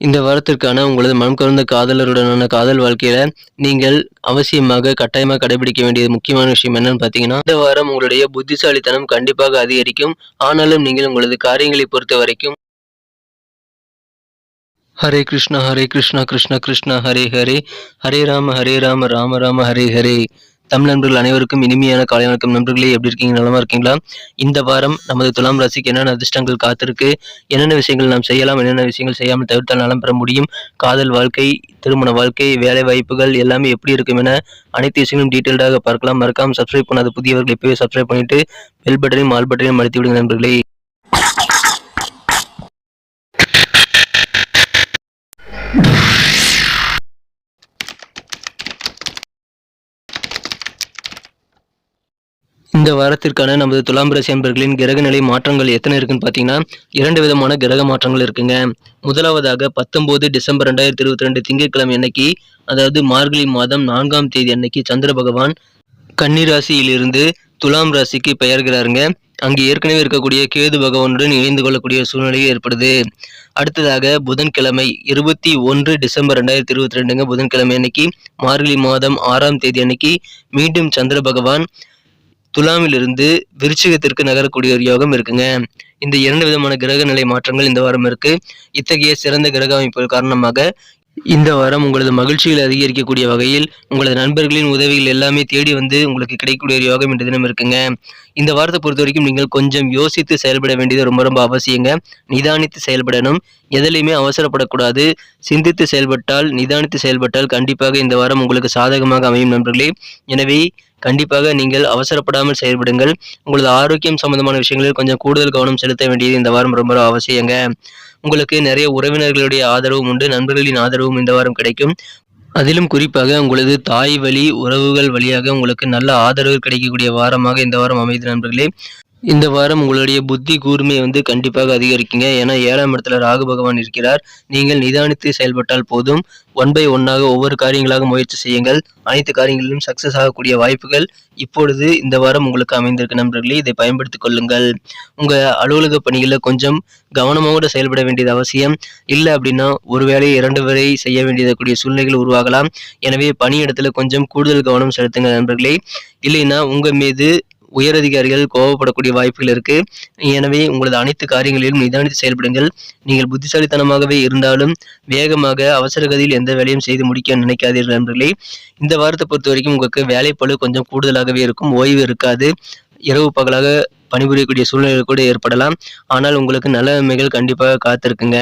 இந்த வாரத்திற்கான உங்களது மனம் கவர்ந்த காதலருடனான காதல் வாழ்க்கையில நீங்கள் அவசியமாக கட்டாயமாக கடைபிடிக்க வேண்டிய முக்கியமான விஷயம் என்னன்னு பார்த்தீங்கன்னா இந்த வாரம் உங்களுடைய புத்திசாலித்தனம் கண்டிப்பாக அதிகரிக்கும். ஆனாலும் நீங்கள் உங்களது காரியங்களை பொறுத்த வரைக்கும் ஹரே கிருஷ்ணா ஹரே கிருஷ்ணா கிருஷ்ணா கிருஷ்ணா ஹரே ஹரே. ஹரே ராம ஹரே ராம ராம ராம ஹரே ஹரே. தமிழ் நண்பர்கள் அனைவருக்கும் இனிமையான காலை வணக்கம் நண்பர்களே. எப்படி இருக்கீங்க? நலமா இருக்கீங்களா? இந்த வாரம் நமது துலாம் ராசிக்கு என்னென்ன அதிர்ஷ்டங்கள் காத்திருக்கு? என்னென்ன விஷயங்கள் நாம் செய்யலாம்? என்னென்ன விஷயங்கள் செய்யாமல் தவிர்த்தால் நலம் பெற முடியும்? காதல் வாழ்க்கை திருமண வாழ்க்கை வேலை வாய்ப்புகள் எல்லாமே எப்படி இருக்கும் என அனைத்து விஷயங்களும் டீட்டெயில்டாக பார்க்கலாம். மறக்காம சப்ஸ்கிரைப் பண்ணாத புதியவர்கள் இப்பவே சப்ஸ்கிரைப் பண்ணிட்டு பெல் பட்டனையும் ஆல் பட்டனையும் அழுத்தி விடுங்க நண்பர்களே. இந்த வாரத்திற்கான நமது துலாம் ராசி அன்பர்களின் கிரகநிலை மாற்றங்கள் எத்தனை இருக்குன்னு பார்த்தீங்கன்னா இரண்டு விதமான கிரக மாற்றங்கள் இருக்குங்க. முதலாவதாக பத்தொம்போது டிசம்பர் ரெண்டாயிரத்தி இருபத்தி ரெண்டு திங்கட்கிழமை அன்னைக்கு அதாவது மார்கழி மாதம் நான்காம் தேதி அன்னைக்கு சந்திர பகவான் கன்னிராசியிலிருந்து துலாம் ராசிக்கு பெயர்கிறாருங்க. அங்கு ஏற்கனவே இருக்கக்கூடிய கேது பகவானுடன் இணைந்து கொள்ளக்கூடிய சூழ்நிலை ஏற்படுது. அடுத்ததாக புதன்கிழமை இருபத்தி ஒன்று டிசம்பர் ரெண்டாயிரத்தி இருபத்தி ரெண்டுங்க. புதன்கிழமை அன்னைக்கு மார்கழி மாதம் ஆறாம் தேதி அன்னைக்கு மீண்டும் சந்திர பகவான் துலாமிலிருந்து விருச்சிகத்திற்கு நகரக்கூடிய ஒரு யோகம் இருக்குங்க. இந்த இரண்டு விதமான கிரக நிலை மாற்றங்கள் இந்த வாரம் இருக்கு. இத்தகைய சிறந்த கிரக அமைப்புகள் காரணமாக இந்த வாரம் உங்களது மகிழ்ச்சிகளை அதிகரிக்கக்கூடிய வகையில் உங்களது நண்பர்களின் உதவிகள் எல்லாமே தேடி வந்து உங்களுக்கு கிடைக்கக்கூடிய ஒரு யோகம் என்ற தினம் இருக்குங்க. இந்த வாரத்தை பொறுத்த வரைக்கும் நீங்கள் கொஞ்சம் யோசித்து செயல்பட வேண்டியது ரொம்ப ரொம்ப அவசியங்க. நிதானித்து செயல்படணும். எதிலையுமே அவசரப்படக்கூடாது. சிந்தித்து செயல்பட்டால் நிதானித்து செயல்பட்டால் கண்டிப்பாக இந்த வாரம் உங்களுக்கு சாதகமாக அமையும் நண்பர்களே. எனவே கண்டிப்பாக நீங்கள் அவசரப்படாமல் செயல்படுங்கள். உங்களது ஆரோக்கியம் சம்பந்தமான விஷயங்களில் கொஞ்சம் கூடுதல் கவனம் செலுத்த வேண்டியது இந்த வாரம் ரொம்ப அவசியங்க. உங்களுக்கு நிறைய உறவினர்களுடைய ஆதரவும் உண்டு நண்பர்களின் ஆதரவும் இந்த வாரம் கிடைக்கும். அதிலும் குறிப்பாக உங்களது தாய் வழி உறவுகள் வழியாக உங்களுக்கு நல்ல ஆதரவு கிடைக்கக்கூடிய வாரமாக இந்த வாரம் அமைது நண்பர்களே. இந்த வாரம் உங்களுடைய புத்தி கூர்மை வந்து கண்டிப்பாக அதிகரிக்குங்க. ஏன்னா ஏழாம் இடத்துல ராகு பகவான் இருக்கிறார். நீங்கள் நிதானித்து செயல்பட்டால் போதும். ஒன் பை ஒன்னாக ஒவ்வொரு காரியங்களாக முயற்சி செய்யுங்கள். அனைத்து காரியங்களிலும் சக்சஸ் ஆகக்கூடிய வாய்ப்புகள் இப்பொழுது இந்த வாரம் உங்களுக்கு அமைந்திருக்க நண்பர்களே. இதை பயன்படுத்திக் கொள்ளுங்கள். உங்க அலுவலக பணிகளில் கொஞ்சம் கவனமாக செயல்பட வேண்டியது அவசியம். இல்லை அப்படின்னா ஒரு வேலையை இரண்டு வரை செய்ய வேண்டியக்கூடிய சூழ்நிலைகள் உருவாகலாம். எனவே பணியிடத்துல கொஞ்சம் கூடுதல் கவனம் செலுத்துங்க நண்பர்களே. இல்லைன்னா உங்க மீது உயரதிகாரிகள் கோவப்படக்கூடிய வாய்ப்புகள் இருக்கு. எனவே உங்களது அனைத்து காரியங்களிலும் நிதானித்து செயல்படுங்கள். நீங்கள் புத்திசாலித்தனமாகவே இருந்தாலும் வேகமாக அவசர கதியில் எந்த வேலையும் செய்து முடிக்க நினைக்காதீர்கள் நண்பர்களே. இந்த வாரத்தை பொறுத்த வரைக்கும் உங்களுக்கு வேலைப்பளு கொஞ்சம் கூடுதலாகவே இருக்கும். ஓய்வு இருக்காது. இரவு பகலாக பணிபுரியக்கூடிய சூழ்நிலைகள் கூட ஏற்படலாம். ஆனால் உங்களுக்கு நல்ல நன்மைகள் கண்டிப்பாக காத்திருக்குங்க.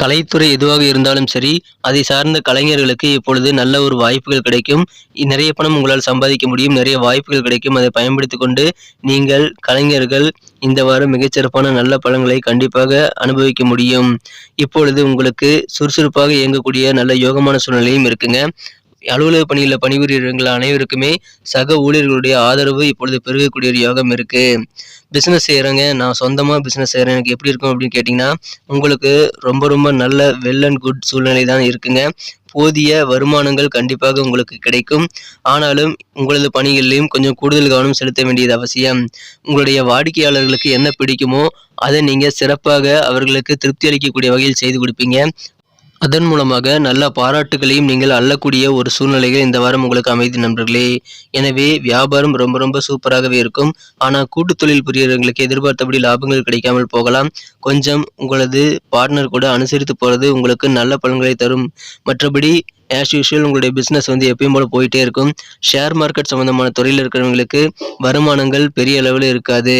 கலைத்துறை எதுவாக இருந்தாலும் சரி அதை சார்ந்த கலைஞர்களுக்கு இப்பொழுது நல்ல ஒரு வாய்ப்புகள் கிடைக்கும். நிறைய பணம் உங்களால் சம்பாதிக்க முடியும். நிறைய வாய்ப்புகள் கிடைக்கும். அதை பயன்படுத்தி கொண்டு நீங்கள் கலைஞர்கள் இந்த வாரம் மிகச்சிறப்பான நல்ல பலன்களை கண்டிப்பாக அனுபவிக்க முடியும். இப்பொழுது உங்களுக்கு சுறுசுறுப்பாக இயங்கக்கூடிய நல்ல யோகமான சூழ்நிலையும் இருக்குங்க. அலுவலக பணியில் பணிபுரியவர்கள் அனைவருக்குமே சக ஊழியர்களுடைய ஆதரவு இப்பொழுது பெருகக்கூடிய ஒரு யோகம் இருக்கு. பிஸ்னஸ் செய்கிறேங்க நான் சொந்தமாக பிஸ்னஸ் செய்கிறேன் எனக்கு எப்படி இருக்கும் அப்படின்னு கேட்டிங்கன்னா உங்களுக்கு ரொம்ப ரொம்ப நல்ல வெல் அண்ட் குட் சூழ்நிலை தான் இருக்குங்க. போதிய வருமானங்கள் கண்டிப்பாக உங்களுக்கு கிடைக்கும். ஆனாலும் உங்களது பணிகளிலும் கொஞ்சம் கூடுதல் கவனம் செலுத்த வேண்டியது அவசியம். உங்களுடைய வாடிக்கையாளர்களுக்கு என்ன பிடிக்குமோ அதை நீங்கள் சிறப்பாக அவர்களுக்கு திருப்தி அளிக்கக்கூடிய வகையில் செய்து கொடுப்பீங்க. அதன் மூலமாக நல்ல பாராட்டுகளையும் நீங்கள் அள்ளக்கூடிய ஒரு சூழ்நிலைகள் இந்த வாரம் உங்களுக்கு அமைதி நண்பர்களே. எனவே வியாபாரம் ரொம்ப ரொம்ப சூப்பராகவே இருக்கும். ஆனால் கூட்டு தொழில் புரியவர்களுக்கு எதிர்பார்த்தபடி லாபங்கள் கிடைக்காமல் போகலாம். கொஞ்சம் உங்களது பார்ட்னர் கூட அனுசரித்து போகிறது உங்களுக்கு நல்ல பலன்களை தரும். மற்றபடி ஆஸ் யூஷுவல் உங்களுடைய பிஸ்னஸ் வந்து எப்பயும் போல போயிட்டே இருக்கும். ஷேர் மார்க்கெட் சம்பந்தமான துறையில் இருக்கிறவங்களுக்கு வருமானங்கள் பெரிய அளவில் இருக்காது.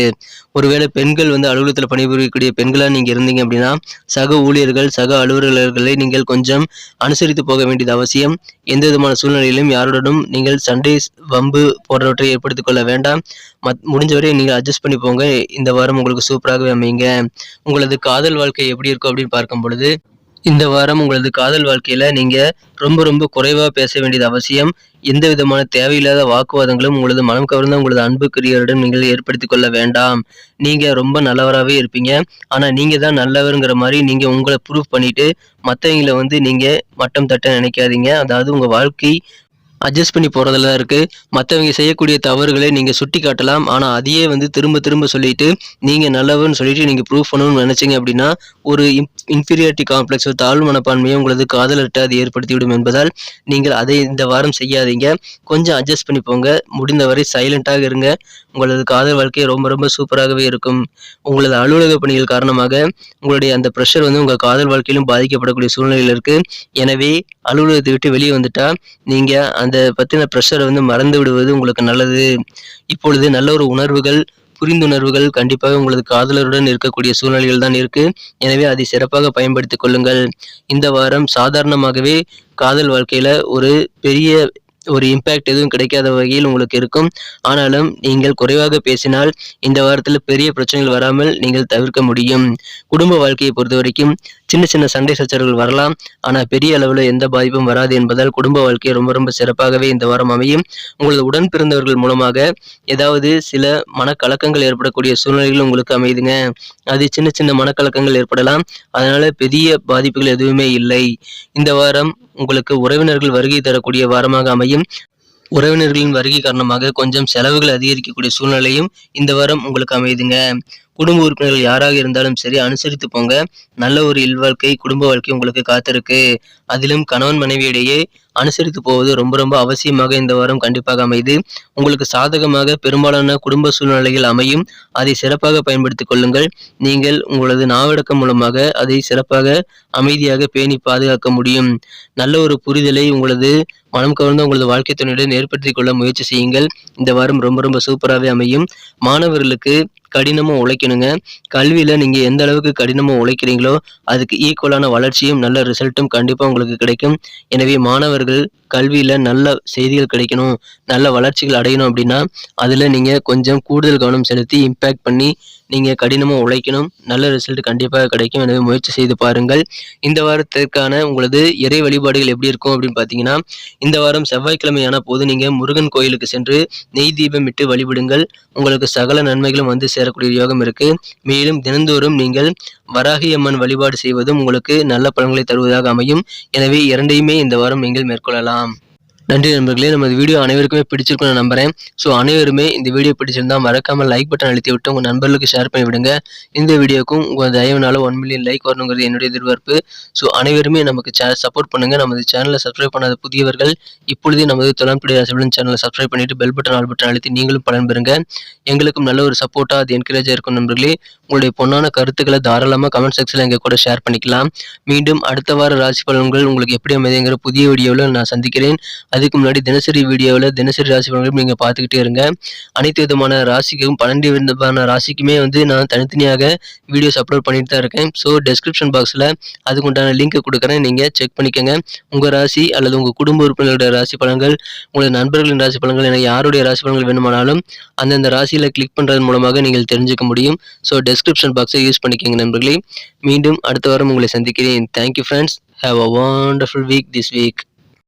ஒருவேளை பெண்கள் வந்து அலுவலகத்தில் பணிபுரியக்கூடிய பெண்களாக நீங்கள் இருந்தீங்க அப்படின்னா சக ஊழியர்கள் சக அலுவலர்களை நீங்கள் கொஞ்சம் அனுசரித்து போக வேண்டியது அவசியம். எந்த விதமான சூழ்நிலையிலும் யாருடனும் நீங்கள் சண்டை வம்பு போன்றவற்றை ஏற்படுத்திக் கொள்ள வேண்டாம். மத் முடிஞ்சவரை நீங்கள் அட்ஜஸ்ட் பண்ணி போங்க. இந்த வாரம் உங்களுக்கு சூப்பராகவே அமைங்க உங்களது காதல் வாழ்க்கை எப்படி இருக்கும் அப்படின்னு பார்க்கும் பொழுது இந்த வாரம் உங்களது காதல் வாழ்க்கையில நீங்க ரொம்ப ரொம்ப குறைவா பேச வேண்டியது அவசியம். எந்த விதமான தேவையில்லாத வாக்குவாதங்களும் உங்களது மனம் கவர்ந்த உங்களது அன்புக்குரியவரிடம் நீங்கள் ஏற்படுத்திக் கொள்ள வேண்டாம். நீங்க ரொம்ப நல்லவராகவே இருப்பீங்க. ஆனா நீங்க தான் நல்லவருங்கிற மாதிரி நீங்க உங்களை ப்ரூவ் பண்ணிட்டு மற்றவங்களை வந்து நீங்க மட்டம் தட்ட நினைக்காதீங்க. அதாவது உங்க வாழ்க்கை அட்ஜஸ்ட் பண்ணி போகிறதுல தான் இருக்குது மற்றவங்க செய்யக்கூடிய தவறுகளை நீங்கள் சுட்டி காட்டலாம் ஆனால் அதையே வந்து திரும்ப திரும்ப சொல்லிட்டு நீங்கள் நல்லவன்னு சொல்லிட்டு நீங்கள் ப்ரூவ் பண்ணணும்னு நினச்சிங்க அப்படின்னா ஒரு இன்ஃபீரியாரிட்டி காம்ப்ளெக்ஸ் தாழ்வு மனப்பான்மையை உங்களது காதலர்கிட்ட அது ஏற்படுத்திவிடும் என்பதால் நீங்கள் அதை இந்த வாரம் செய்யாதீங்க. கொஞ்சம் அட்ஜஸ்ட் பண்ணி போங்க. முடிந்தவரை சைலண்ட்டாக இருங்க. உங்களது காதல் வாழ்க்கை ரொம்ப ரொம்ப சூப்பராகவே இருக்கும். உங்களது அலுவலக பணிகள் காரணமாக உங்களுடைய அந்த ப்ரெஷர் வந்து உங்கள் காதல் வாழ்க்கையிலும் பாதிக்கப்படக்கூடிய சூழ்நிலையில் இருக்குது எனவே அலுவலகத்தை விட்டு வெளியே வந்துட்டா நீங்கள் அந்த பற்றின ப்ரெஷரை வந்து மறந்து விடுவது உங்களுக்கு நல்லது. இப்பொழுது நல்ல ஒரு உணர்வுகள் புரிந்துணர்வுகள் கண்டிப்பாக உங்களது காதலருடன் இருக்கக்கூடிய சூழ்நிலைகள் தான் இருக்கு. எனவே அதை சிறப்பாக பயன்படுத்திக் கொள்ளுங்கள். இந்த வாரம் சாதாரணமாகவே காதல் வாழ்க்கையில ஒரு பெரிய ஒரு இம்பேக்ட் எதுவும் கிடைக்காத வகையில் உங்களுக்கு இருக்கும். ஆனாலும் நீங்கள் குறைவாக பேசினால் இந்த வாரத்தில் பெரிய பிரச்சனைகள் வராமல் நீங்கள் தவிர்க்க முடியும். குடும்ப வாழ்க்கையை பொறுத்த வரைக்கும் சின்ன சின்ன சண்டை சச்சரவுகள் வரலாம். ஆனால் பெரிய அளவில் எந்த பாதிப்பும் வராது என்பதால் குடும்ப வாழ்க்கை ரொம்ப ரொம்ப சிறப்பாகவே இந்த வாரம் அமையும். உங்களது உடன் பிறந்தவர்கள் மூலமாக ஏதாவது சில மனக்கலக்கங்கள் ஏற்படக்கூடிய சூழ்நிலைகள் உங்களுக்கு அமையுதுங்க அது சின்ன சின்ன மனக்கலக்கங்கள் ஏற்படலாம். அதனால பெரிய பாதிப்புகள் எதுவுமே இல்லை. இந்த வாரம் உங்களுக்கு உறவினர்கள் வருகை தரக்கூடிய வாரமாக அமையும். உறவினர்களின் வருகை காரணமாக கொஞ்சம் செலவுகள் அதிகரிக்கக்கூடிய சூழ்நிலையும் இந்த வாரம் உங்களுக்கு அமையுதுங்க குடும்ப உறுப்பினர்கள் யாராக இருந்தாலும் சரி அனுசரித்து போங்க. நல்ல ஒரு இல்வாழ்க்கை குடும்ப வாழ்க்கை உங்களுக்கு காத்திருக்கு. அதிலும் கணவன் மனைவியிடையே அனுசரித்து போவது ரொம்ப ரொம்ப அவசியமாக இந்த வாரம் கண்டிப்பாக அமைது. உங்களுக்கு சாதகமாக பெரும்பாலான குடும்ப சூழ்நிலைகள் அமையும். அதை சிறப்பாக பயன்படுத்திக் கொள்ளுங்கள். நீங்கள் உங்களது நாவடக்கம் மூலமாக அதை சிறப்பாக அமைதியாக பேணி பாதுகாக்க முடியும். நல்ல ஒரு புரிதலை உங்களது மனம் கவர்ந்த உங்களது வாழ்க்கை துணையுடன் ஏற்படுத்திக் கொள்ள முயற்சி செய்யுங்கள். இந்த வாரம் ரொம்ப ரொம்ப சூப்பராகவே அமையும். மாணவர்களுக்கு கடினமாக உழைக்கணுங்க. கல்வியில் நீங்கள் எந்த அளவுக்கு கடினமாக உழைக்கிறீங்களோ அதுக்கு ஈக்குவலான வளர்ச்சியும் நல்ல ரிசல்ட்டும் கண்டிப்பாக உங்களுக்கு கிடைக்கும். எனவே மாணவர் மாணவர்கள் கல்வியில் நல்ல செய்திகள் கிடைக்கணும் நல்ல வளர்ச்சிகள் அடையணும் அப்படின்னா அதில் நீங்கள் கொஞ்சம் கூடுதல் கவனம் செலுத்தி இம்பேக்ட் பண்ணி நீங்கள் கடினமாக உழைக்கணும். நல்ல ரிசல்ட் கண்டிப்பாக கிடைக்கும். எனவே முயற்சி செய்து பாருங்கள். இந்த வாரத்திற்கான உங்களது இறை வழிபாடுகள் எப்படி இருக்கும் அப்படின்னு பார்த்தீங்கன்னா இந்த வாரம் செவ்வாய்க்கிழமையான போது நீங்கள் முருகன் கோயிலுக்கு சென்று நெய் தீபம் இட்டு வழிபடுங்கள். உங்களுக்கு சகல நன்மைகளும் வந்து சேரக்கூடிய யோகம் இருக்கு. மேலும் தினந்தோறும் நீங்கள் வராகி அம்மன் வழிபாடு செய்வதும் உங்களுக்கு நல்ல பலன்களை தருவதாக அமையும். எனவே இரண்டையுமே இந்த வாரம் நீங்கள் மேற்கொள்ளலாம். நன்றி நண்பர்களே நமது வீடியோ அனைவருக்குமே பிடிச்சிருக்கும்னு நான் நம்புறேன். ஸோ அனைவருமே இந்த வீடியோ பிடிச்சிருந்தா மறக்காம லைக் பட்டன் அழுத்தி விட்டு உங்கள் நண்பர்களுக்கு ஷேர் பண்ணி விடுங்க. இந்த வீடியோக்கும் உங்கள் தயவுனால ஒன் மில்லியன் லைக் வரணுங்கிறது என்னுடைய எதிர்பார்ப்பு. ஸோ அனைவருமே நமக்கு சே சப்போர்ட் பண்ணுங்க. நமது சேனலை சப்ஸ்கிரைப் பண்ணாத புதியவர்கள் இப்பொழுதே நமது தொலைம்படி ராசிபலன் சேனலை சப்ஸ்கிரைப் பண்ணிட்டு பெல் பட்டன் ஆல் பட்டன் அழுத்தி நீங்களும் பலன் பெறுங்க. எங்களுக்கும் நல்ல ஒரு சப்போர்ட்டாக அது என்கரேஜாக இருக்கும் நண்பர்களே. உங்களுடைய பொன்னான கருத்துக்களை தாராளமாக கமெண்ட் செக்ஷனில் எங்கள் கூட ஷேர் பண்ணிக்கலாம். மீண்டும் அடுத்த வார ராசி பலன்கள் உங்களுக்கு எப்படி அமைதிங்கிற புதிய வீடியோவில் நான் சந்திக்கிறேன். அது அதுக்கு முன்னாடி தினசரி வீடியோவில் தினசரி ராசி பலன்களும் நீங்கள் பார்த்துக்கிட்டே இருங்க. அனைத்து விதமான ராசிக்கும் பன்னெண்டு விதமான ராசிக்குமே வந்து நான் தனித்தனியாக வீடியோஸ் அப்லோட் பண்ணிட்டு தான் இருக்கேன். ஸோ டெஸ்கிரிப்ஷன் பாக்ஸில் அதுக்கு உண்டான லிங்க் கொடுக்குறேன். நீங்கள் செக் பண்ணிக்கோங்க. உங்கள் ராசி அல்லது உங்கள் குடும்ப உறுப்பினர்களுடைய ராசி பலன்கள் உங்களது நண்பர்களின் ராசி பலன்கள் எனக்கு யாருடைய ராசி பலன்கள் வேணுமானாலும் அந்தந்த ராசியில் கிளிக் பண்ணுறது மூலமாக நீங்கள் தெரிஞ்சுக்க முடியும். ஸோ டெஸ்கிரிப்ஷன் பாக்ஸை யூஸ் பண்ணிக்கோங்க நண்பர்களே. மீண்டும் அடுத்த வாரம் உங்களை சந்திக்கிறேன். Thank you friends have a wonderful week this week